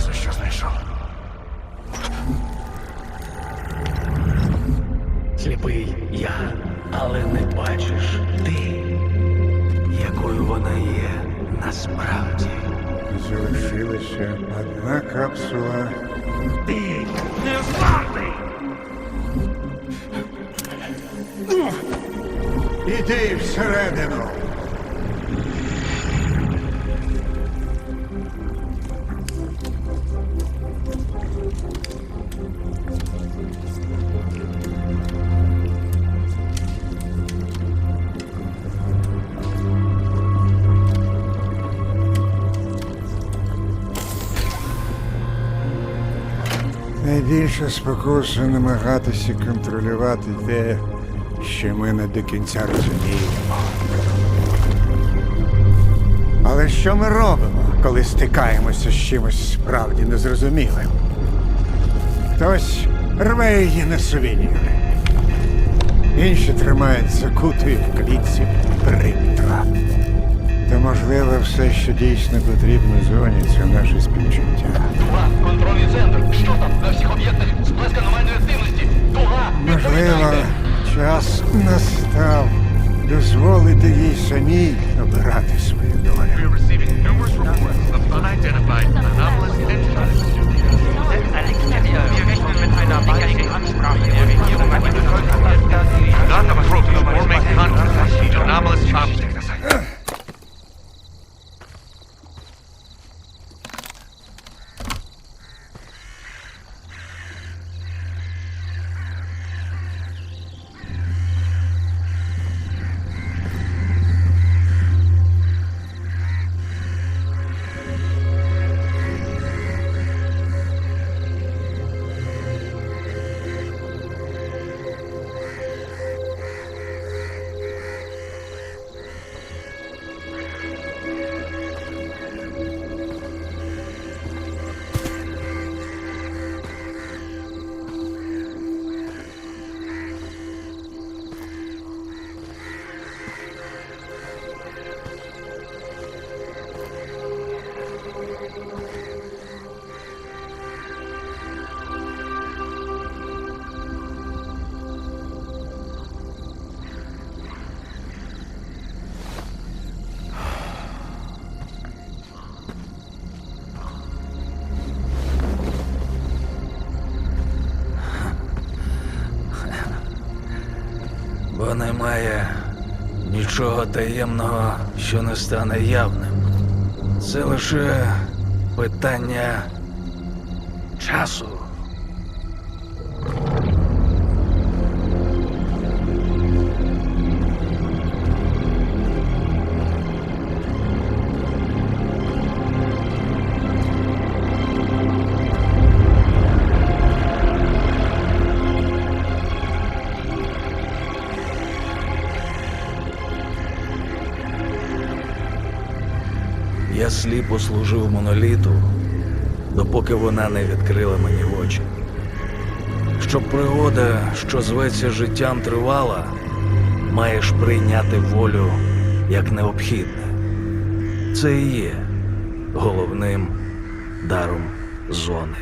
Розказуй, що знайшов. Сліпий я, але не бачиш ти, якою вона є насправді. Залишилася одна капсула. Ти не вартий! Іди всередину. Найбільша спокуса намагатися контролювати те, що ми не до кінця розуміємо. Але що ми робимо, коли стикаємося з чимось справді незрозумілим? Хтось рве її на сувеніри. Інші тримають закутою в клітці периметра. Та, можливо, все, що дійсно потрібно зоні, це наше співчуття. Туга, контрольний центр. Що там? На всіх об'єктах сплеск аномальної активності. Туга, Можливо, час настав дозволити їй самій обирати свою долю. Unidentified. Wir rechnen mit einer baldigen Ansprache немає нічого таємного, що не стане явним. Це лише питання часу. Я сліпо служив моноліту, допоки вона не відкрила мені очі. Щоб пригода, що зветься життям, тривала, маєш прийняти волю як необхідне. Це і є головним даром зони.